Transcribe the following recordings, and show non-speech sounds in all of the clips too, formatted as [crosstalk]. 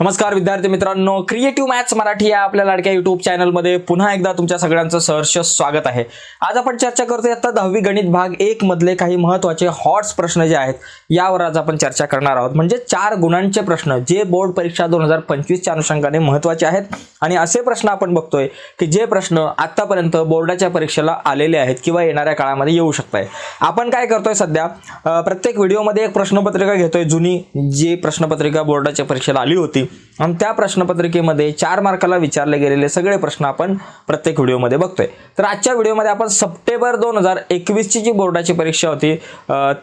नमस्कार विद्यार्थी मित्रांनो क्रिएटिव्ह मॅथ्स मराठी या आपल्या लाडक्या युट्यूब चॅनलमध्ये पुन्हा एकदा तुमच्या सगळ्यांचं सहर्ष स्वागत आहे. आज आपण चर्चा करतोय आता दहावी गणित भाग एक मधले काही महत्त्वाचे हॉट्स प्रश्न जे आहेत यावर आज आपण चर्चा करणार आहोत. म्हणजे चार गुणांचे प्रश्न जे बोर्ड परीक्षा दोन हजार पंचवीसच्या अनुषंगाने महत्त्वाचे आहेत. आणि असे प्रश्न आपण बघतोय की जे प्रश्न आत्तापर्यंत बोर्डाच्या परीक्षेला आलेले आहेत किंवा येणाऱ्या काळामध्ये येऊ शकत आहे आपण काय करतोय सध्या प्रत्येक व्हिडिओमध्ये एक प्रश्नपत्रिका घेतोय. जुनी जी प्रश्नपत्रिका बोर्डाच्या परीक्षेला आली होती आणि त्या प्रश्नपत्रिकेमध्ये चार मार्काला विचारले गेलेले सगळे प्रश्न आपण प्रत्येक व्हिडिओमध्ये बघतोय. तर आजच्या व्हिडिओमध्ये आपण सप्टेंबर दोन हजार एकवीसची जी बोर्डाची परीक्षा होती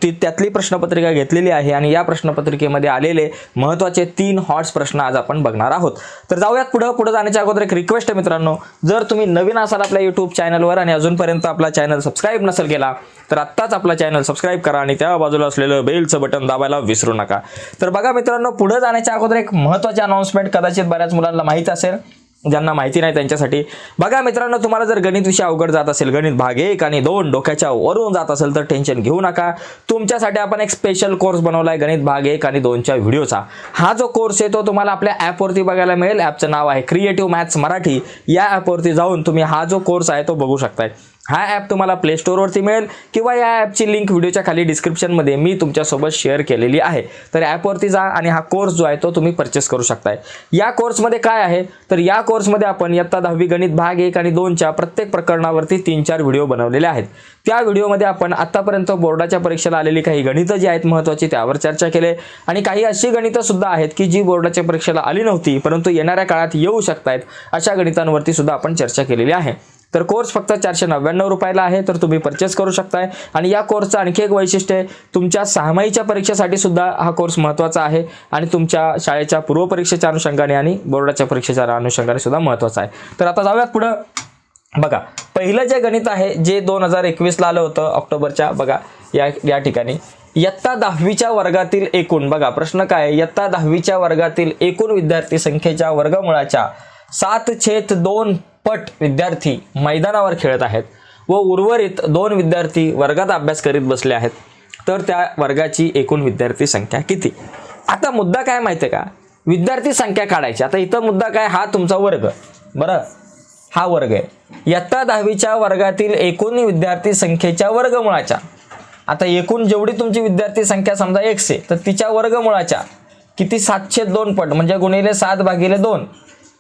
ती त्यातली प्रश्नपत्रिका घेतलेली आहे आणि या प्रश्नपत्रिकेमध्ये आलेले महत्त्वाचे तीन हॉट्स प्रश्न आज आपण बघणार आहोत. तर जाऊयात पुढं. पुढं जाण्याच्या अगोदर एक रिक्वेस्ट आहे मित्रांनो. जर तुम्ही नवीन असाल आपल्या यूट्यूब चॅनलवर आणि अजूनपर्यंत आपला चॅनल सबस्क्राईब नसेल केला तर आत्ताच आपला चॅनल सबस्क्राईब करा आणि त्या बाजूला असलेलं बेलचं बटन दाबायला विसरू नका. तर बघा मित्रांनो पुढे जाण्याच्या अगोदर एक महत्त्वाची अनाऊन्समेंट कदाचित बऱ्याच मुलांना माहीत असेल. ज्यांना माहिती नाही त्यांच्यासाठी. बघा मित्रांनो तुम्हाला जर गणित विषय अवघड जात असेल गणित भाग एक आणि दोन डोक्याच्या वरून जात असेल तर टेन्शन घेऊ नका. तुमच्यासाठी आपण एक स्पेशल कोर्स बनवला आहे गणित भाग एक आणि दोनच्या व्हिडिओचा हा जो कोर्स आहे तो तुम्हाला आपल्या ॲपवरती बघायला मिळेल. ॲपचं नाव आहे क्रिएटिव्ह मॅथ्स मराठी. या ॲपवरती जाऊन तुम्ही हा जो कोर्स आहे तो बघू शकताय. हा ॲप तुम्हाला प्ले स्टोअरवरती मिळेल किंवा या ॲपची लिंक व्हिडिओच्या खाली डिस्क्रिप्शनमध्ये मी तुमच्यासोबत शेअर केलेली आहे. तर ॲपवरती जा आणि हा कोर्स जो आहे तो तुम्ही परचेस करू शकताय. या कोर्समध्ये काय आहे? तर या कोर्समध्ये आपण इयत्ता दहावी गणित भाग एक आणि दोनच्या प्रत्येक प्रकरणावरती तीन चार व्हिडिओ बनवलेले आहेत. त्या व्हिडिओमध्ये आपण आत्तापर्यंत बोर्डाच्या परीक्षेला आलेली काही गणितं जी आहेत महत्त्वाची त्यावर चर्चा केली आणि काही अशी गणितं सुद्धा आहेत की जी बोर्डाच्या परीक्षेला आली नव्हती परंतु येणाऱ्या काळात येऊ शकतायत अशा गणितांवरती सुद्धा आपण चर्चा केलेली आहे. तर कोर्स फक्त चारशे नव्याण्णव रुपयाला आहे तर तुम्ही परचेस करू शकताय. आणि या कोर्सचं आणखी एक वैशिष्ट्य आहे तुमच्या सहामाहीच्या परीक्षेसाठी सुद्धा हा कोर्स महत्त्वाचा आहे आणि तुमच्या शाळेच्या पूर्वपरीक्षेच्या अनुषंगाने आणि बोर्डाच्या परीक्षेच्या अनुषंगाने सुद्धा महत्त्वाचा आहे. तर आता जाऊयात पुढं. बघा पहिलं जे गणित आहे जे दोन हजार एकवीसला आलं होतं ऑक्टोबरच्या बघा या या ठिकाणी. इयत्ता दहावीच्या वर्गातील एकूण बघा प्रश्न काय आहे? इयत्ता दहावीच्या वर्गातील एकूण विद्यार्थी संख्येच्या वर्गमुळाच्या सात छेद दोन पट विद्यार्थी मैदानावर खेळत आहेत व उर्वरित दोन विद्यार्थी वर्गात अभ्यास करीत बसले आहेत. तर त्या वर्गाची एकूण विद्यार्थी संख्या किती? आता मुद्दा काय माहिती आहे का? विद्यार्थी संख्या काढायची. आता इथं मुद्दा काय? हा तुमचा वर्ग. बरं? हा वर्ग आहे. इयत्ता दहावीच्या वर्गातील एकूण विद्यार्थी संख्येच्या वर्गमुळाच्या. आता एकूण जेवढी तुमची विद्यार्थी संख्या समजा एकशे तर तिच्या वर्गमुळाच्या किती? सातशे दोन पट म्हणजे गुणिले सात भागिले दोन.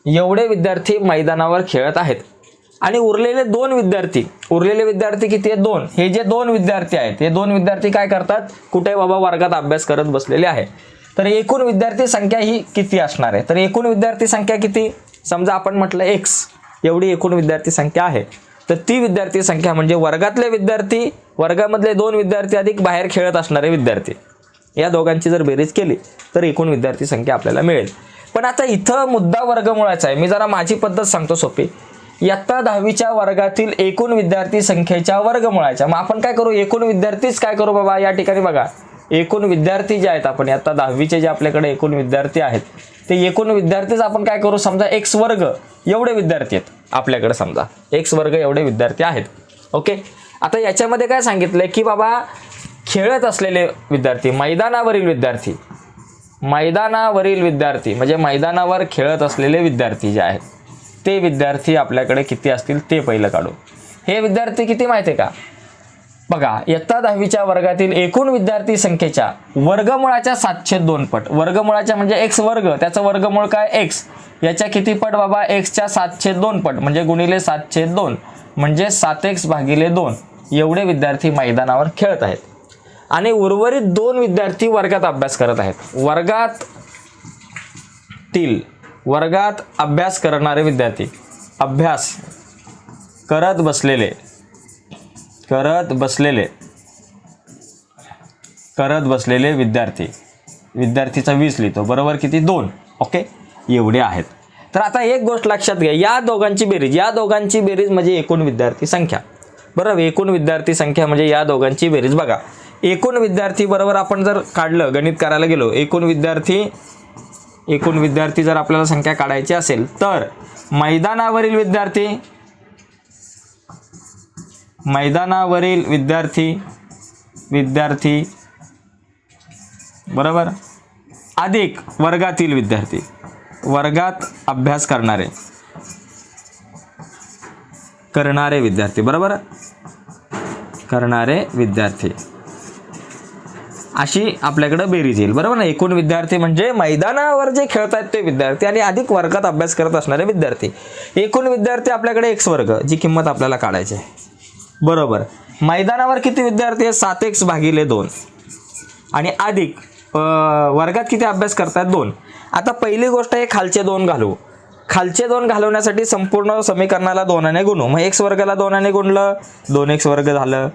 एवढे विद्यार्थी मैदानावर खेळत आहेत. आणि उरलेले दोन विद्यार्थी उरलेले विद्यार्थी किती आहेत? दोन. हे जे दोन विद्यार्थी आहेत हे दोन विद्यार्थी काय करतात? कुठे बाबा वर्गात अभ्यास करत बसलेले आहे तर एकूण विद्यार्थी संख्या ही किती असणार आहे? तर एकूण विद्यार्थी संख्या किती? समजा आपण म्हटलं एक्स एवढी एकूण विद्यार्थी संख्या आहे. तर ती विद्यार्थी संख्या म्हणजे वर्गातले विद्यार्थी वर्गामधले दोन विद्यार्थी अधिक बाहेर खेळत असणारे विद्यार्थी. या दोघांची जर बेरीज केली तर एकूण विद्यार्थी संख्या आपल्याला मिळेल. पण आता इथं मुद्दा वर्गमुळाचा आहे. मी जरा माझी पद्धत सांगतो सोपी. इयत्ता दहावीच्या वर्गातील एकूण विद्यार्थी संख्येच्या वर्गमुळाच्या. मग आपण काय करू? एकूण विद्यार्थीच काय करू बाबा? या ठिकाणी बघा. एकूण विद्यार्थी जे आहेत आपण आता दहावीचे जे आपल्याकडे एकूण विद्यार्थी आहेत ते एकूण विद्यार्थीच आपण काय करू? समजा एक्स वर्ग एवढे विद्यार्थी आहेत आपल्याकडे समजा. एक्स वर्ग एवढे विद्यार्थी आहेत. ओके? आता याच्यामध्ये काय सांगितलंय की बाबा खेळत असलेले विद्यार्थी मैदानावरील विद्यार्थी मैदानावरील विद्यार्थी म्हणजे मैदानावर खेळत असलेले विद्यार्थी जे आहेत ते विद्यार्थी आपल्याकडे किती असतील ते पहिलं काढू. हे विद्यार्थी किती माहिती आहे का? बघा इयत्ता दहावीच्या वर्गातील एकूण विद्यार्थी संख्येच्या वर्गमुळाच्या सातशे दोन पट. वर्गमुळाच्या म्हणजे एक्स वर्ग त्याचं वर्गमूळ काय? एक्स याच्या किती पट बाबा? एक्सच्या सातशे दोन पट म्हणजे गुणिले सातशे दोन म्हणजे सात एक्स भागिले दोन. एवढे विद्यार्थी मैदानावर खेळत आहेत. आणि उर्वरित दोन विद्यार्थी वर्गात अभ्यास करत आहेत. वर्गात तील वर्गात अभ्यास करणारे विद्यार्थी अभ्यास करत बसलेले करत बसलेले करत बसलेले विद्यार्थी. विद्यार्थीचा वीस लिहितो. बरोबर किती? दोन. ओके? एवढे आहेत. तर आता एक गोष्ट लक्षात घ्या. या दोघांची बेरीज. या दोघांची बेरीज म्हणजे एकूण विद्यार्थी संख्या. बरोबर? एकूण विद्यार्थी संख्या म्हणजे या दोघांची बेरीज. बघा. एकूण विद्यार्थी बरोबर आपण जर काढलं गणित करायला गेलो एकूण विद्यार्थी एकूण विद्यार्थी जर आपल्याला संख्या काढायची असेल तर मैदानावरील विद्यार्थी मैदानावरील विद्यार्थी विद्यार्थी बरोबर? अधिक वर्गातील विद्यार्थी वर्गात अभ्यास करणारे करणारे विद्यार्थी बरोबर? करणारे विद्यार्थी. अशी आपल्याकडं बेरीज येईल. बरोबर ना? एकूण विद्यार्थी म्हणजे मैदानावर जे खेळत आहेत ते विद्यार्थी आणि अधिक वर्गात अभ्यास करत असणारे विद्यार्थी. एकूण विद्यार्थी आपल्याकडे एक्स वर्ग जी किंमत आपल्याला काढायची आहे. बरोबर. मैदानावर किती विद्यार्थी आहेत? सात एक्स भागिले दोन. आणि अधिक वर्गात किती अभ्यास करतात दोन. आता पहिली गोष्ट आहे खालचे दोन घालू. खालचे दोन घालवण्यासाठी संपूर्ण समीकरणाला दोनाने गुणू. मग एक्स वर्गाला दोनाने गुणलं दोन एक्स वर्ग झालं.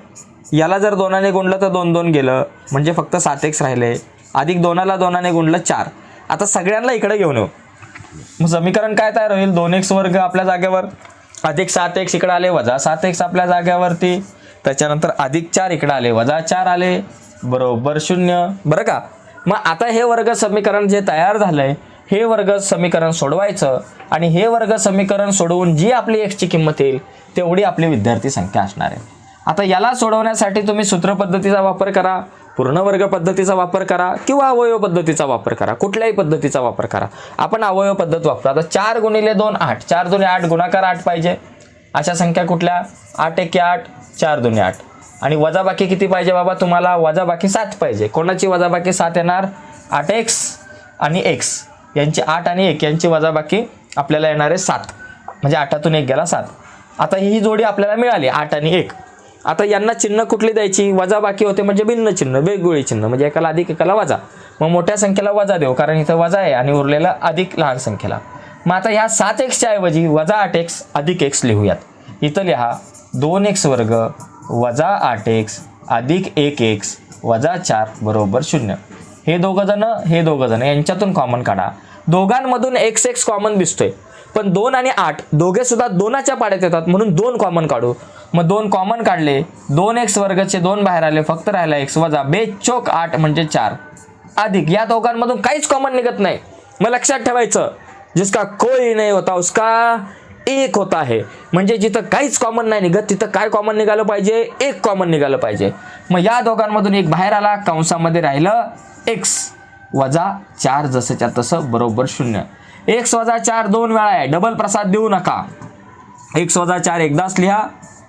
याला जर दोनाने गुणलं तर दोन दोन गेलं. म्हणजे फक्त सात एक्स राहिले. अधिक दोनाला दोनाने गुणलं चार. आता सगळ्यांना इकडे घेऊन येऊ. मग समीकरण काय तयार होईल? दोन एक्स वर्ग आपल्या जागेवर. अधिक सात एक्स इकडे आले वजा सात एक्स आपल्या जागेवरती. त्याच्यानंतर अधिक चार इकडे आले वजा चार आले. बरोबर शून्य. बरं का? मग आता हे वर्ग समीकरण जे तयार झालंय हे वर्ग समीकरण सोडवायचं आणि हे वर्ग समीकरण सोडवून जी आपली एक्सची किंमत येईल तेवढी आपली विद्यार्थी संख्या असणार आहे. आता याला सोडवण्यासाठी तुम्ही सूत्र पद्धतीचा वापर करा पूर्णवर्ग पद्धतीचा वापर करा किंवा अवयव पद्धतीचा वापर करा कुठल्याही पद्धतीचा वापर करा. आपण अवयव पद्धत वापरू. आता चार गुणिले दोन आठ. चार दोन्ही आठ गुणाकार आठ पाहिजे. अशा संख्या कुठल्या? आठ एके आठ चार दोन्ही आठ. आणि वजाबाकी किती पाहिजे बाबा तुम्हाला? वजाबाकी सात पाहिजे. कोणाची वजाबाकी सात येणार? आठ एक्स आणि एक्स. यांची आठ आणि एक यांची वजाबाकी आपल्याला येणार आहे सात. म्हणजे आठातून एक गेला सात. आता ही जोडी आपल्याला मिळाली आठ आणि एक. आता यांना चिन्ह कुठली द्यायची? वजा बाकी होते म्हणजे भिन्न चिन्ह वेगवेगळी चिन्ह. म्हणजे एकाला अधिक एकाला वजा. मग मोठ्या संख्येला वजा देऊ कारण इथं वजा आहे आणि उरलेला अधिक लहान संख्येला. मग आता ह्या सात एक्सच्या ऐवजी वजा आठ एक्स अधिक एक्स लिहूयात. इथं लिहा दोन एक्स वर्ग वजा आठ एक्स अधिक एक एक्स वजा चार बरोबर शून्य. हे दोघं जण हे दोघं जण यांच्यातून कॉमन काढा. दोघांमधून एक्स एक्स कॉमन दिसतोय. पण दोन आणि आठ दोघे सुद्धा दोनाच्या पाड्यात येतात म्हणून दोन कॉमन काढू. मग दोन कॉमन काढले दोन एक्स वर्गाचे दोन बाहेर आले फक्त राहिला एक्स वजा बेचोक आठ म्हणजे चार. अधिक या दोघांमधून काहीच कॉमन निघत नाही. मग लक्षात ठेवायचं जिसका कोई नाही होता उसका एक होता आहे. म्हणजे जिथं काहीच कॉमन नाही निघत तिथं काय कॉमन निघालं पाहिजे? एक कॉमन निघालं पाहिजे. मग या दोघांमधून एक बाहेर आला कंसामध्ये राहिलं एक्स वजा चार जसंच्या तसं बरोबर शून्य. एक्स वजा चार दोन वेळा आहे. डबल प्रसाद देऊ नका. एक वजा चार एकदाच लिहा.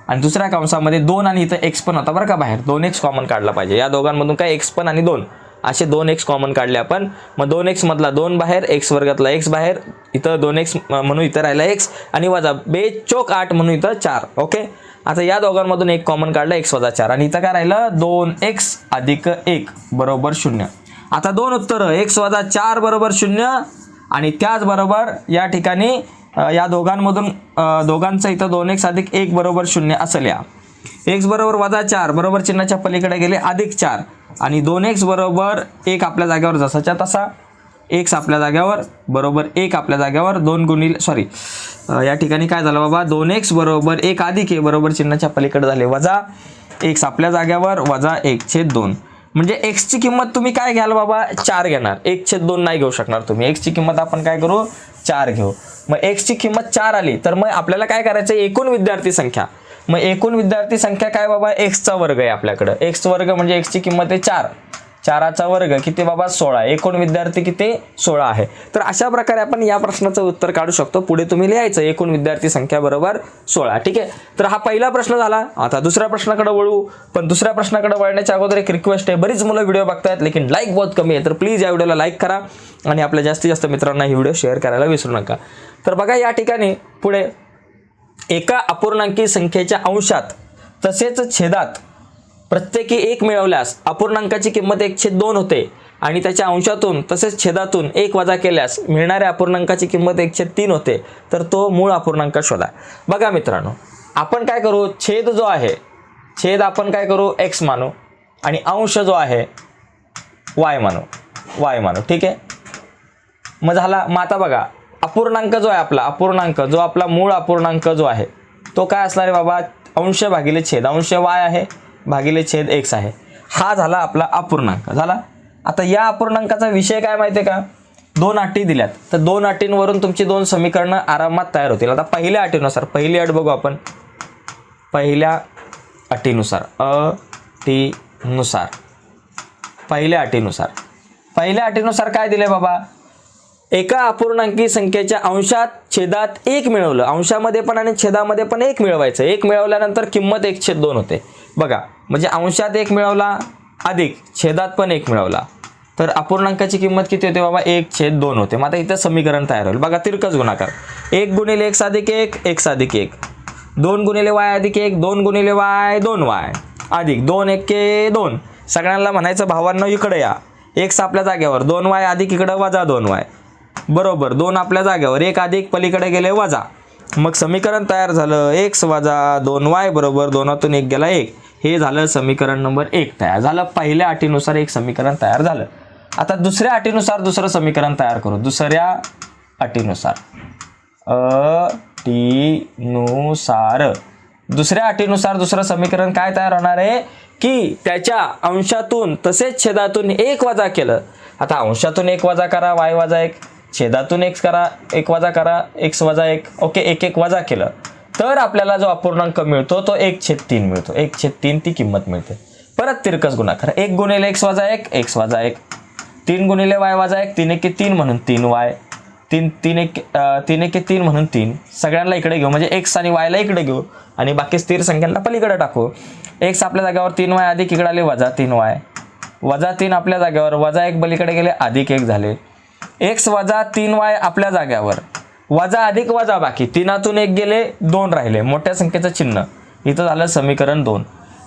आणि दुसऱ्या कंसामध्ये दोन आणि इथं एक्स पण होता बरं का बाहेर. दोन एक्स कॉमन काढला पाहिजे. या दोघांमधून काय एक्स पण आणि दोन? असे दोन एक्स कॉमन काढले आपण. मग दोन एक्स मधला दोन बाहेर एक्स वर्गातला एक्स बाहेर. इथं दोन एक्स म्हणून इथं राहिला एक्स आणि वजा बेचोक आठ म्हणून इथं चार. ओके? आता या दोघांमधून एक कॉमन काढलं एक्स वजा चार. आणि इथं काय राहिलं? दोन एक्स अधिक एक. बरोबर शून्य. आता दोन उत्तरं. एक्स वजा चार बरोबर शून्य. आणि त्याचबरोबर या ठिकाणी या दोघांमधून दोघांचं इथं दोन एक्स अधिक एक बरोबर शून्य असं या एक्स बरोबर वजा चार बरोबर चिन्हाच्या पलीकडे गेले अधिक चार. आणि दोन एक्स बरोबर एक आपल्या जागेवर जसाच्या तसा एक्स आपल्या जाग्यावर बरोबर एक आपल्या जाग्यावर दोन गुणिले सॉरी या ठिकाणी काय झालं बाबा दोन एक्स बरोबर एक अधिक ए बरोबर चिन्हाच्या पलीकडे झाले वजा एक्स आपल्या जाग्यावर वजा एक छेद दोन. म्हणजे एक्सची किंमत तुम्ही काय घ्याल बाबा? चार घेणार. एक छेद दोन नाही घेऊ शकणार तुम्ही. एक्सची किंमत आपण काय करू? चार घेऊ. मग एक्सची किंमत चार आली तर मग आपल्याला काय करायचं? एकूण विद्यार्थी संख्या. मग एकूण विद्यार्थी संख्या काय बाबा? एक्सचा वर्ग आहे आपल्याकडं. एक्स वर्ग म्हणजे एक्सची किंमत आहे चार. चाराचा वर्ग किती बाबा सोळा एकूण विद्यार्थी किती? सोळा आहे. तर अशा प्रकारे आपण या प्रश्नाचं उत्तर काढू शकतो. पुढे तुम्ही लिहायचं. एकूण विद्यार्थी संख्या बरोबर सोळा. ठीक आहे? तर हा पहिला प्रश्न झाला. आता दुसऱ्या प्रश्नाकडे वळू. पण दुसऱ्या प्रश्नाकडे वळण्याच्या अगोदर एक रिक्वेस्ट आहे. बरीच मुलं व्हिडिओ बघतायत लेकिन लाईक बहुत कमी आहे. तर प्लीज या व्हिडिओला लाईक करा. आणि आपल्या जास्तीत जास्त मित्रांना ही व्हिडिओ शेअर करायला विसरू नका. तर बघा या ठिकाणी पुढे. एका अपूर्णांकी संख्येच्या अंशात तसेच छेदात. प्रत्येकी एक मिळवल्यास अपूर्णांकाची किंमत एक छेद दोन होते. आणि त्याच्या अंशातून तसेच छेदातून एक वजा केल्यास मिळणाऱ्या अपूर्णांकाची किंमत एकशे तीन होते. तर तो मूळ अपूर्णांक शोधा. बघा मित्रांनो आपण काय करू? छेद जो आहे छेद आपण काय करू? एक्स मानू. आणि अंश जो आहे वाय मानू. वाय मानू. ठीक आहे? मग झाला मग आता बघा. अपूर्णांक जो आहे आपला अपूर्णांक जो आपला मूळ अपूर्णांक जो आहे तो काय असणार आहे बाबा? अंश भागिले छेद. अंश वाय आहे. भागिले छेद एक्स आहे. हा झाला आपला अपूर्णांक. झाला? आता या अपूर्णांकाचा विषय काय माहिती आहे का? दोन अटी दिल्यात. तर दोन अटींवरून तुमची दोन समीकरणं आरामात तयार होतील. आता पहिल्या अटीनुसार पहिली अट बघू आपण. पहिल्या अटीनुसार अटीनुसार पहिल्या अटीनुसार. पहिल्या अटीनुसार काय दिले बाबा? एका अपूर्णांकी संख्येच्या अंशात छेदात एक मिळवलं. अंशामध्ये पण आणि छेदामध्ये पण एक मिळवायचं. एक मिळवल्यानंतर किंमत एक छेद दोन होते. बघा म्हणजे अंशात एक मिळवला अधिक छेदात पण एक मिळवला. तर अपूर्णांकाची किंमत किती होते बाबा? एक छेद दोन होते. मग आता इथं समीकरण तयार होईल. बघा तिरकस गुणाकार. एक गुणिले एक साधिक एक एक साधिक एक. दोन गुणिले वाय अधिक एक दोन गुणिले वाय दोन वाय. अधिक दोन एके दोन. सगळ्यांना म्हणायचं भावांना इकडे या. एक आपल्या जागेवर दोन वाय अधिक इकडं वजा दोन वाय. बरोबर दोन आपल्या जागेवर. एक अधिक पलीकडे गेले वजा. मग समीकरण तयार झालं. एक्स वजा दोन वाय बरोबर दोनातून एक गेला एक. हे झालं समीकरण नंबर एक. तयार झालं. पहिल्या अटीनुसार एक समीकरण तयार झालं. आता दुसऱ्या अटीनुसार दुसरं समीकरण तयार करू. दुसऱ्या अटीनुसार. अटीनुसार दुसऱ्या अटीनुसार दुसरं समीकरण काय तयार होणार आहे? की त्याच्या अंशातून तसेच छेदातून एक वजा केलं. आता अंशातून एक वजा करा. वाय वजा एक. छेदातून एक्स करा एक वजा करा एक्स वजा एक ओके एक एक वजा केलं तर आपल्याला जो अपूर्णांक मिळतो तो एक छेद तीन मिळतो. एक छेद तीन ती किंमत मिळते. परत तिरकस गुणाकार. एक गुणिले एक्स वजा एक एक्स वजा एक. तीन गुणिले वाय वजा एक तीन एके तीन म्हणून तीन वाय तीन तीन एक तीन एके तीन म्हणून तीन. सगळ्यांना इकडे घेऊ म्हणजे एक्स आणि वायला इकडे घेऊ. आणि बाकी स्थिर संख्यांना पलीकडे टाकू. एक्स आपल्या जागेवर तीन वाय अधिक इकडे आले वजा तीन वाय वजा तीन आपल्या जागेवर वजा एक पलीकडे गेले अधिक एक झाले. एक्स वजा तीन वाय आपल्या जाग्यावर. वजा अधिक वजा बाकी. तीनातून एक गेले दोन राहिले. मोठ्या संख्येचं चिन्ह. इथं झालं समीकरण दोन.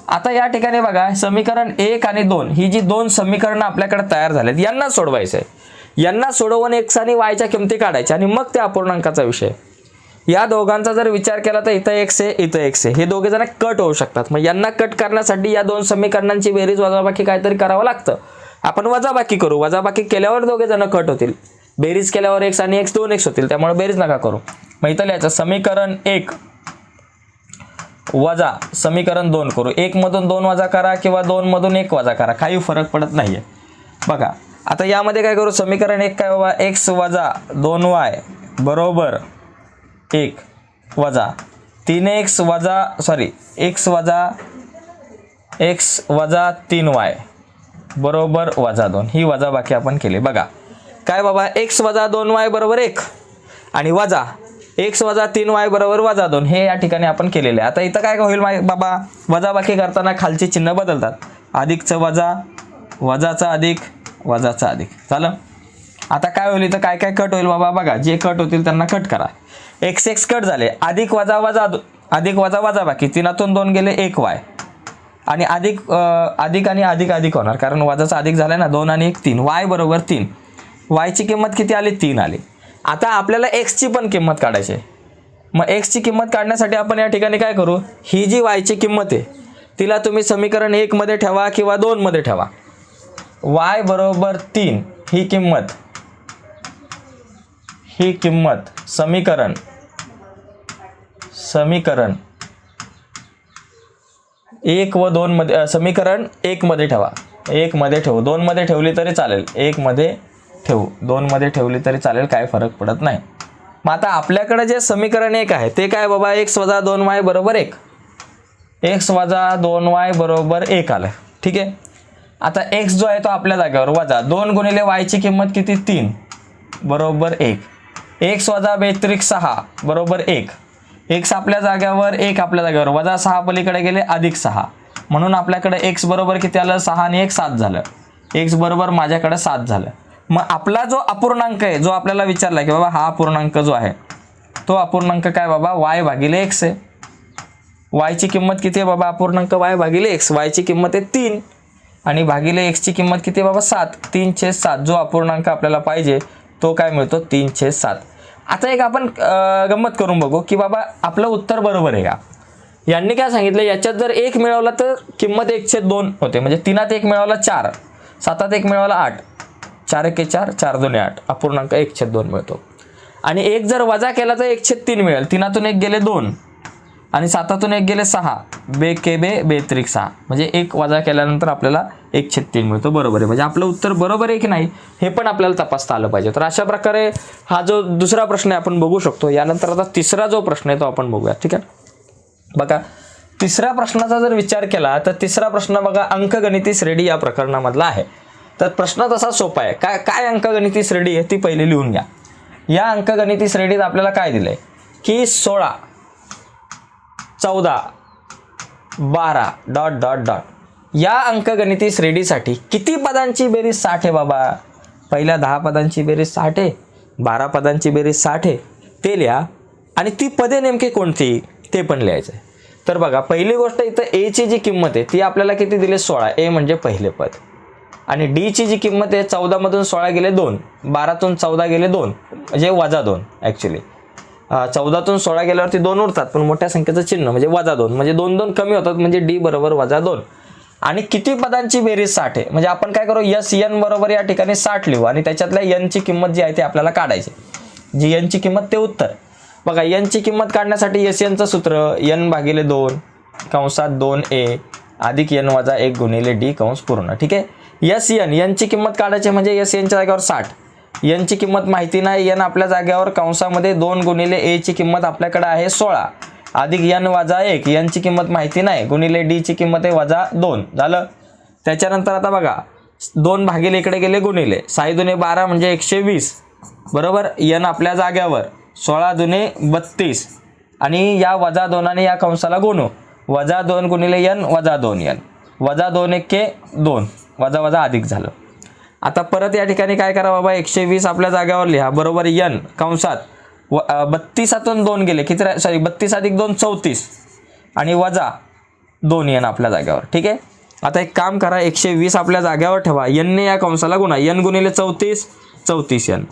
आता या ठिकाणी बघा समीकरण एक आणि दोन. ही जी दोन समीकरणं आपल्याकडे तयार झालेत यांना सोडवायचं आहे यांना सोडवून एक्स आणि वायच्या किमती काढायच्या आणि मग त्या अपूर्णांकाचा विषय. या दोघांचा जर विचार केला तर इथं एक्स आहे इथं एक्स आहे. हे दोघे जण कट होऊ शकतात. मग यांना कट करण्यासाठी या दोन समीकरणांची बेरीज वजाबाकी काहीतरी करावं लागतं. आपण वजाबाकी करू. वजाबाकी केल्यावर दोघे जण कट होतील. बेरीज केल्यावर एक्स आणि एक्स दोन एक्स होतील. त्यामुळे बेरीज नका करू. मग इथं लिहायचं समीकरण एक वजा समीकरण दोन करू. एक मधून दोन वजा करा किंवा दोन मधून एक वजा करा. काही फरक पडत नाहीये. बघा आता यामध्ये काय करू? समीकरण एक काय बाबा? एक्स वजा दोन वाय बरोबर एक वजा तीन एक्स वजा सॉरी एक्स वजा एक्स वजा तीन वाय. बरोबर वजा दोन. ही वजाबाकी आपण केली. बघा. काय बाबा? एक्स वजा दोन वाय बरोबर एक. आणि वजा. एक्स वजा तीन वाय बरोबर वजा दोन. हे या ठिकाणी आपण केलेले आहे. आता इथं काय होईल माय बाबा? वजाबाकी करताना खालचे चिन्ह बदलतात. अधिकचं वजा वजाचा अधिक वजाचा अधिक. झालं? आता काय होईल इथं? काय काय कट होईल बाबा? बघा. जे कट होतील त्यांना कट करा. एक्स एक्स कट झाले. अधिक वजा वजा अधिक वजा वजा बाकी. तीनातून दोन गेले एक वाय. आणि अधिक अधिक आणि अधिक अधिक होणार. कारण वजाचा अधिक झाला ना दोन आणि एक तीन. वाय बरोबर तीन. वायची किंमत किती आली? तीन आली. आता आपल्याला एक्सची पण किंमत काढायची आहे. मग एक्सची किंमत काढण्यासाठी आपण या ठिकाणी काय करू? ही जी वायची किंमत आहे तिला तुम्ही समीकरण एकमध्ये ठेवा किंवा दोनमध्ये ठेवा. वाय बरोबर तीन ही किंमत. ही किंमत समीकरण. समीकरण. एक व दोनमध्ये समीकरण एकमध्ये ठेवा. एकमध्ये ठेवू. दोनमध्ये ठेवली तरी चालेल. एकमध्ये ठेवू. दोनमध्ये ठेवली तरी चालेल काय फरक पडत नाही. मग आता आपल्याकडे जे समीकरण एक आहे ते काय बाबा? एक्स वजा दोन वाय बरोबर एक. एक्स वजा दोन वाय बरोबर एक आलं ठीक आहे? आता एक्स जो आहे तो आपल्या जागेवर वजा. दोन गुणिले वायची किंमत किती? तीन. बरोबर एक. एक्स वजा बेत्रिक सहा. बरोबर एक. एक्स आपल्या जाग्यावर एक आपल्या जागेवर. वजा सहा पलीकडे गेले अधिक सहा. म्हणून आपल्याकडे एक्स बरोबर किती आलं? सहा आणि एक सात झालं. एक्स बरोबर माझ्याकडे सात झालं. मग आपला जो अपूर्णांक आहे जो आपल्याला विचारला की बाबा हा अपूर्णांक जो आहे तो अपूर्णांक काय बाबा? वाय भागिले एक्स आहे. वायची किंमत किती आहे बाबा? अपूर्णांक वाय भागिले एक्स वायची किंमत आहे तीन. आणि भागिले एक्सची किंमत किती आहे बाबा? सात. तीन छेद सात. जो अपूर्णांक आपल्याला पाहिजे तो काय मिळतो? तीन छेद सात. आता एक आपण गंमत करून बघू की बाबा आपलं उत्तर बरोबर आहे का? यांनी काय सांगितलं? याच्यात जर एक मिळवला तर किंमत एकशे दोन होते. म्हणजे तीनात एक मिळवला चार सातात एक मिळवला आठ. चार एके चार चार दोन आठ. अपूर्णांक एकशे दोन मिळतो. आणि एक जर वजा केला तर एकशे तीन मिळेल. तीनातून एक गेले दोन. आणि सातातून एक गेले सहा. बे के बे बेत्रिक सहा. म्हणजे एक वजा केल्यानंतर आपल्याला एक छत्तीन तीन मिळतो. बरोबर आहे. म्हणजे आपलं उत्तर बरोबर आहे की नाही हे पण आपल्याला तपासता आलं पाहिजे. तर अशा प्रकारे हा जो दुसरा प्रश्न आहे आपण बघू शकतो. यानंतर आता तिसरा जो प्रश्न आहे तो आपण बघूया ठीक आहे? बघा तिसऱ्या प्रश्नाचा जर विचार केला तर तिसरा प्रश्न बघा अंकगणिती श्रेणी या प्रकरणामधला आहे. तर प्रश्न तसा सोपा आहे. काय काय अंकगणिती श्रेणी आहे ती पहिली लिहून घ्या. या अंकगणिती श्रेणीत आपल्याला काय दिलंय? की सोळा. चौदा बारा डॉट डॉट डॉट. या अंकगणिती श्रेणीसाठी किती पदांची बेरीज साठ आहे बाबा? पहिल्या दहा पदांची बेरीज साठ आहे बारा पदांची बेरीज साठ आहे ते लिहा. आणि ती पदे नेमके कोणती? ते पण लिहायचं आहे तर बघा पहिली गोष्ट इथं एची जी किंमत आहे ती आपल्याला किती दिली? सोळा. ए म्हणजे पहिले पद. आणि डीची जी किंमत आहे चौदामधून सोळा गेले दोन. बारातून चौदा गेले दोन. म्हणजे वजा दोन ॲक्च्युली चौदातून सोळा गेल्यावरती दोन उरतात पण मोठ्या संख्येचं चिन्ह म्हणजे वजा दोन. म्हणजे दोन दोन कमी होतात म्हणजे डी बरोबर वजा दोन. आणि किती पदांची बेरीज साठ आहे? म्हणजे आपण काय करू यस यन बरोबर या ठिकाणी साठ लिहू आणि त्याच्यातल्या यनची किंमत जी आहे ती आपल्याला काढायची जी यनची किंमत ते उत्तर. बघा यनची किंमत काढण्यासाठी यस एनचं सूत्र यन भागिले दोन कंसात दोन ए अधिक यन वजा एक गुणिले डी कंस पूर्ण. ठीक आहे? यस यन यनची किंमत काढायची म्हणजे यस एनच्या जागेवर साठ. यांची किंमत माहिती नाही. यन आपल्या जागेवर कंसामध्ये दोन गुणिले एची किंमत आपल्याकडे आहे सोळा. अधिक यन वजा एक यांची किंमत माहिती नाही. गुणिले डीची किंमत आहे वजा दोन. झालं? त्याच्यानंतर आता बघा. दोन भागिले इकडे गेले गुणिले. साई दुने बारा म्हणजे एकशे वीस. बरोबर? यन आपल्या जाग्यावर सोळा दुने बत्तीस. आणि या वजा दोनाने या कंसाला गुणू. वजा दोन गुणिले यन वजा दोन यन वजा दोन एके दोन. वजा वजा अधिक झालं. आता परत या ठिकाणी काय करा बाबा एकशे वीस आपल्या जाग्यावर लिहा. बरोबर यन कंसात. व बत्तीसातून दोन गेले. किती सॉरी बत्तीस अधिक दोन चौतीस. आणि वजा दोन यन आपल्या जाग्यावर ठीक आहे? आता एक काम करा एकशे वीस आपल्या जाग्यावर ठेवा. यनने या कंसाला गुणा. यन गुणिले चौतीस चौतीस यन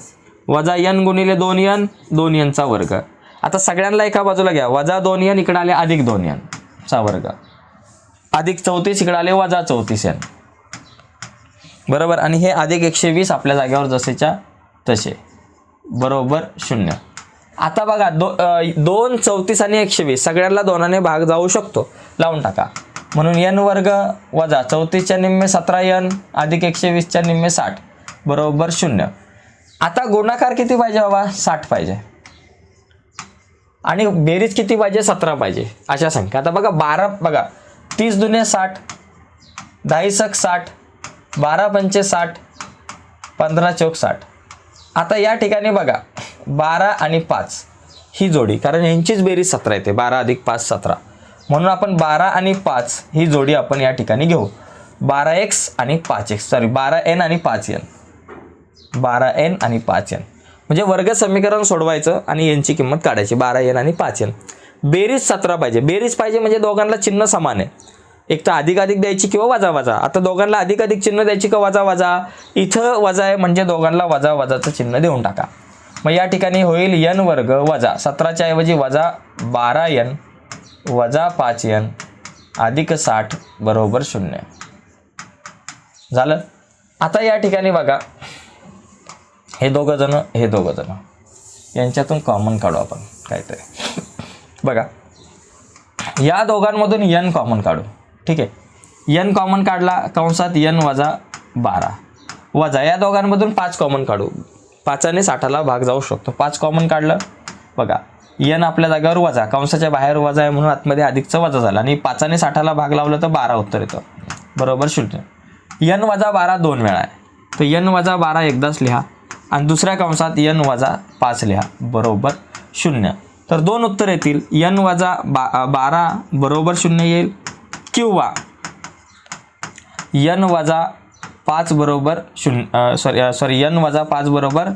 वजा यन गुणिले दोन यन दोन यनचा वर्ग. आता सगळ्यांना एका बाजूला घ्या. वजा दोन यन इकडे आले अधिक दोन यनचा वर्ग. अधिक चौतीस इकडे आले वजा चौतीस यन बरोबर? आणि हे अधिक एकशे वीस आपल्या जागेवर जसेच्या तसे. बरोबर? शून्य. आता बघा दो दोन चौतीस आणि एकशे वीस. सगळ्यांना दोनाने भाग जाऊ शकतो. लावून टाका. म्हणून यन वर्ग वजा चौतीसच्या निम्मे सतरा यन अधिक एकशे वीसच्या निम्मे साठ. बरोबर? शून्य. आता गुणाकार किती पाहिजे बाबा? साठ पाहिजे. आणि बेरीज किती पाहिजे? सतरा पाहिजे. अशा संख्या. आता बघा बारा बघा. तीस दुने साठ. दहासक साठ. बारा पंचे साठ पंधरा चौक साठ. आता या ठिकाणी बघा बारा आणि पाच ही जोडी कारण यांचीच बेरीज सतरा येते बारा अधिक पाच सतरा. म्हणून आपण बारा आणि पाच ही जोडी आपण या ठिकाणी घेऊ. बारा एक्स आणि पाच एक्स सॉरी बारा एन आणि पाच एन. बारा एन आणि पाच एन. म्हणजे वर्ग समीकरण सोडवायचं आणि यांची किंमत काढायची बारा एन आणि पाच एन. बेरीज सतरा पाहिजे. बेरीज पाहिजे म्हणजे दोघांना चिन्ह समान आहे. एक तर अधिक अधिक द्यायची किंवा वजा वजा. आता दोघांना अधिक अधिक चिन्ह द्यायची का वजा वजा? इथं वजा आहे म्हणजे दोघांना वजा वजाचं चिन्ह देऊन टाका. मग या ठिकाणी होईल यन वर्ग वजा. सतराच्या ऐवजी वजा बारा यन वजा पाच यन अधिक साठ बरोबर शून्य. झालं? आता या ठिकाणी बघा. हे दोघं जण हे दोघं जण. यांच्यातून कॉमन काढू आपण काहीतरी. बघा. या दोघांमधून यन कॉमन काढू. ठीक आहे. यन कॉमन काढला कंसात यन वजा बारा. वजा या दोघांमधून पाच कॉमन काढू. पाचाने साठाला भाग जाऊ शकतो. पाच कॉमन काढलं. बघा यन आपल्या जागेवर वजा कंसाच्या बाहेर वजा आहे म्हणून आतमध्ये अधिकचं वजा झालं. आणि पाचाने साठाला भाग लावलं तर बारा उत्तर येतं. बरोबर शून्य. यन वजा बारा दोन वेळा आहे. तर यन वजा बारा एकदाच लिहा. आणि दुसऱ्या कंसात यन वजा पाच लिहा. बरोबर शून्य. तर दोन उत्तर येतील. यन वजा बा बारा बरोबर शून्य येईल. किंवा यन वजा पाच बरोबर शून्य सॉरी सॉरी यन वजा पाच बरोबर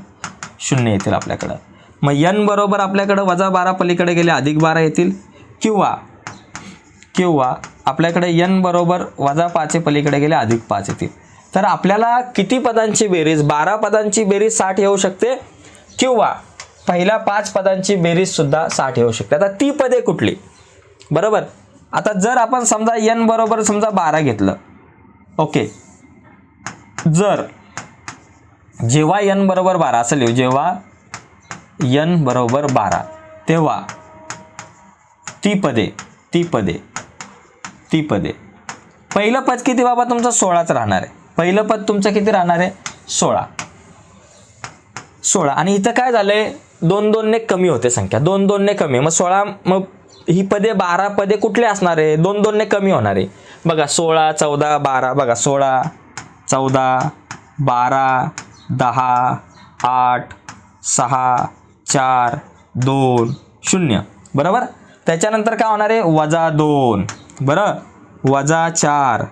शून्य येतील आपल्याकडं. मग यन बरोबर आपल्याकडं वजा बारा पलीकडे गेले अधिक बारा येतील. किंवा किंवा आपल्याकडे यन बरोबर वजा पाचचे पलीकडे गेले अधिक पाच येतील. तर आपल्याला किती पदांची बेरीज बारा पदांची बेरीज साठ येऊ शकते किंवा पहिल्या पाच पदांची बेरीजसुद्धा साठ येऊ शकते. आता ती पदे कुठली? बरोबर? आता जर आपण समजा यन बरोबर समजा बारा घेतलं ओके. जर जेव्हा यन बरोबर बारा असं लिहू जेव्हा यन बरोबर बारा तेव्हा ती पदे ती पदे ती पदे. पहिलं पद किती बाबा तुमचं सोळाच राहणार आहे. पहिलं पद तुमचं किती राहणार आहे? सोळा. सोळा. आणि इथं काय झालंय? दोन दोनने कमी होते संख्या. दोन दोनने कमी. मग सोळा मग ही पदे बारा पदे कुठले असणार आहे? दोन दोनने कमी होणार आहे. बघा सोळा चौदा बारा. बघा सोळा चौदा बारा दहा आठ सहा चार दोन शून्य. बरोबर? त्याच्यानंतर काय होणार आहे? वजा दोन. बरं? वजा चार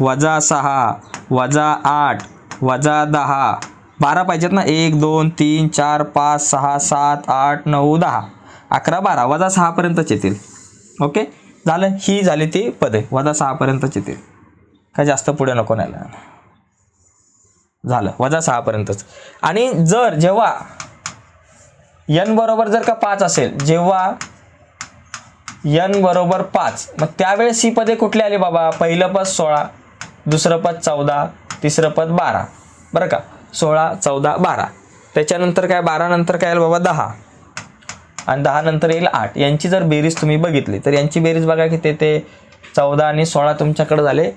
वजा सहा वजा आठ वजा दहा. बारा पाहिजेत ना? एक दोन तीन चार पाच सहा सात आठ नऊ दहा. अकरा बारा वजा सहापर्यंतच येतील. ओके? झालं? ही झाली ती पदे. वजा सहापर्यंतच येतील. काय जास्त पुढे नको न्यायला. झालं. वजा सहापर्यंतच आणि जर जेव्हा यन बरोबर जर का पाच असेल जेव्हा यन बरोबर पाच मग त्यावेळेस ही पदे कुठली आली बाबा? पहिलं पद सोळा दुसरं पद चौदा तिसरं पद बारा. बरं का? सोळा चौदा बारा. त्याच्यानंतर काय? बारानंतर काय आलं बाबा? दहा. आणि दहा नंतर येईल आठ. यांची जर बेरीज तुम्ही बघितली तर यांची बेरीज बघा किती ते चौदा आणि सोळा तुमच्याकडे झाले.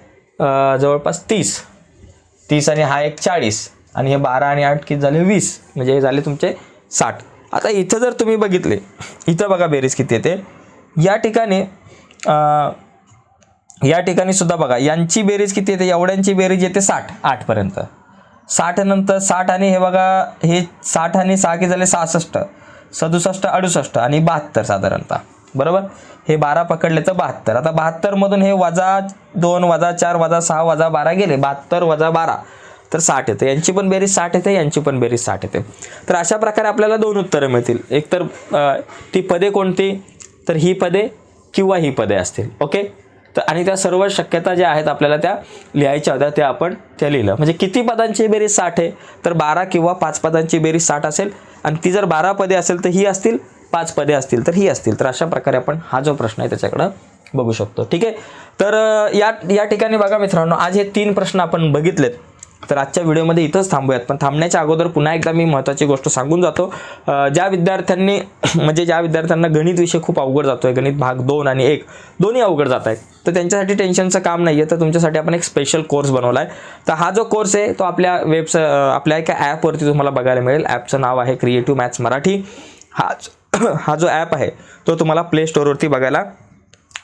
जवळपास तीस. तीस आणि हा एक चाळीस. आणि हे बारा आणि आठ किती झाले? वीस. म्हणजे हे झाले तुमचे साठ. आता इथं जर तुम्ही बघितले इथं बघा बेरीज किती येते. या ठिकाणी या ठिकाणी सुद्धा बघा यांची बेरीज किती येते? एवढ्यांची बेरीज येते साठ. आठपर्यंत साठ नंतर साठ आणि हे बघा हे साठ आणि सहा की झाले? सहासष्ट. सदुसष्ट अडुसष्ट आणि बहात्तर साधारणतः. बरोबर? हे बारा पकडले तर बहात्तर. आता बहात्तरमधून हे वजा दोन वजा चार वजा सहा वजा बारा गेले. बहात्तर वजा बारा. तर साठ येते. यांची पण बेरीज साठ येते यांची पण बेरीज साठ येते. तर अशा प्रकारे आपल्याला दोन उत्तरं मिळतील. एकतर ती पदे कोणती? तर ही पदे किंवा ही पदे असतील. ओके? तर आणि त्या सर्व शक्यता ज्या आहेत आपल्याला त्या लिहायच्या होत्या त्या आपण त्या लिहिलं. म्हणजे किती पदांची बेरीज साठ आहे तर बारा किंवा पाच पदांची बेरीज साठ असेल. आणि ती जर बारा पदे असेल तर ही असतील पाच पदे असतील तर ही असतील. तर अशा प्रकारे आपण हा जो प्रश्न आहे त्याच्याकडं बघू शकतो. ठीक आहे? तर या या ठिकाणी बघा मित्रांनो आज हे तीन प्रश्न आपण बघितलेत. तर आजच्या व्हिडिओमध्ये इथंच थांबूयात. पण थांबण्याच्या अगोदर पुन्हा एकदा मी महत्त्वाची गोष्ट सांगून जातो. ज्या विद्यार्थ्यांनी [clears throat] म्हणजे ज्या विद्यार्थ्यांना गणित विषय खूप अवघड जातो आहे गणित भाग दोन आणि एक दोन्ही अवघड जात आहेत तर त्यांच्यासाठी टेन्शनचं काम नाही आहे तर तुमच्यासाठी आपण एक स्पेशल कोर्स बनवला आहे तर हा जो कोर्स आहे तो आपल्या वेबस आपल्या एका ॲपवरती तुम्हाला बघायला मिळेल. ॲपचं नाव आहे क्रिएटिव्ह मॅथ्स मराठी हाच हा जो ॲप आहे तो तुम्हाला प्ले स्टोअरवरती बघायला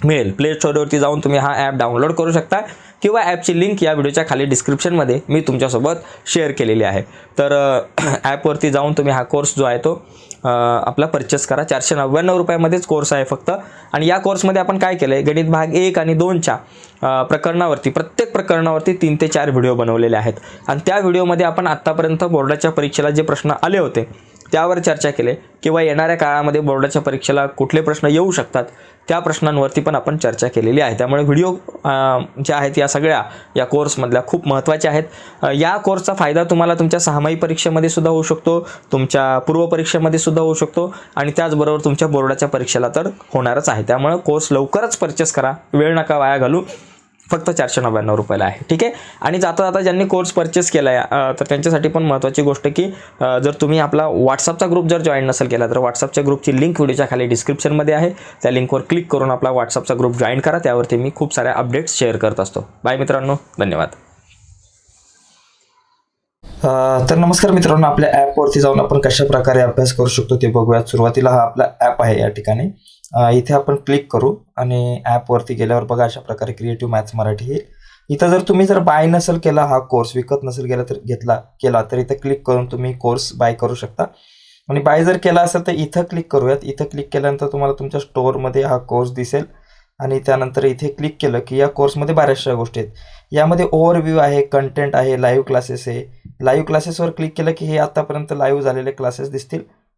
मिळेल. प्ले स्टोअरवरती जाऊन तुम्ही हा ॲप डाउनलोड करू शकता. किंवा ॲपची लिंक या व्हिडिओच्या खाली डिस्क्रिप्शनमध्ये मी तुमच्यासोबत शेअर केलेली आहे. तर [clears throat] ॲपवरती जाऊन तुम्ही हा कोर्स जो आहे तो आपला परचेस करा. चारशे नव्याण्णव रुपयामध्येच कोर्स आहे फक्त. आणि या कोर्समध्ये आपण काय केलं आहे गणित भाग एक आणि दोनच्या प्रकरणावरती प्रत्येक प्रकरणावरती तीन ते चार व्हिडिओ बनवलेले आहेत. आणि त्या व्हिडिओमध्ये आपण आत्तापर्यंत बोर्डाच्या परीक्षेला जे प्रश्न आले होते त्यावर चर्चा केले. किंवा येणाऱ्या काळामध्ये बोर्डाच्या परीक्षेला कुठले प्रश्न येऊ शकतात त्या प्रश्नांवरती पण आपण चर्चा केलेली आहे. त्यामुळे व्हिडिओ ज्या आहेत या सगळ्या या कोर्समधल्या खूप महत्त्वाच्या आहेत. या कोर्सचा फायदा तुम्हाला तुमच्या सहामाही परीक्षेमध्ये सुद्धा होऊ शकतो तुमच्या पूर्व परीक्षेमध्ये सुद्धा होऊ शकतो आणि त्याचबरोबर तुमच्या बोर्डाच्या परीक्षेला तर होणारच आहे. त्यामुळे कोर्स लवकरच परचेस करा वेळ नका वाया घालू. फक्त चारशे नव्याण्णव रुपयाला आहे. ठीक आहे? आणि जाता जाता ज्यांनी कोर्स परचेस केला आहे तर त्यांच्यासाठी पण महत्त्वाची गोष्ट की जर तुम्ही आपला व्हॉट्सअपचा ग्रुप जर जॉईन नसेल केला तर व्हॉट्सअपच्या ग्रुपची लिंक व्हिडिओच्या खाली डिस्क्रिप्शनमध्ये आहे. त्या लिंकवर क्लिक करून आपला व्हॉट्सअपचा ग्रुप जॉईन करा. त्यावरती मी खूप साऱ्या अपडेट्स शेअर करत असतो. बाय मित्रांनो. धन्यवाद. तर नमस्कार मित्रांनो. आपल्या ॲपवरती जाऊन आपण कशा प्रकारे अभ्यास करू शकतो ते बघूयात. सुरुवातीला हा आपला ॲप आहे या ठिकाणी. इथे आपण क्लिक करू आणि ॲपवरती गेल्यावर बघा अशा प्रकारे क्रिएटिव्ह मॅथ्स मराठी येईल. इथं जर तुम्ही जर बाय नसेल केला हा कोर्स विकत नसेल गेला तर घेतला केला तर इथं क्लिक करून तुम्ही कोर्स बाय करू शकता. आणि बाय जर केला असेल तर इथं क्लिक करूयात. इथं क्लिक केल्यानंतर तुम्हाला तुमच्या स्टोअरमध्ये हा कोर्स दिसेल. आणि त्यानंतर इथे क्लिक केलं की या कोर्समध्ये बऱ्याचशा गोष्टी आहेत. यामध्ये ओव्हरव्ह्यू आहे कंटेंट आहे लाईव्ह क्लासेस आहे. लाईव्ह क्लासेसवर क्लिक केलं की हे आतापर्यंत लाईव्ह झालेले क्लासेस दिसतील.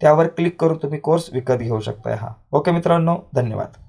त्यावर क्लिक करून तुम्ही कोर्स विकत घेऊ शकताय हा. ओके मित्रांनो धन्यवाद.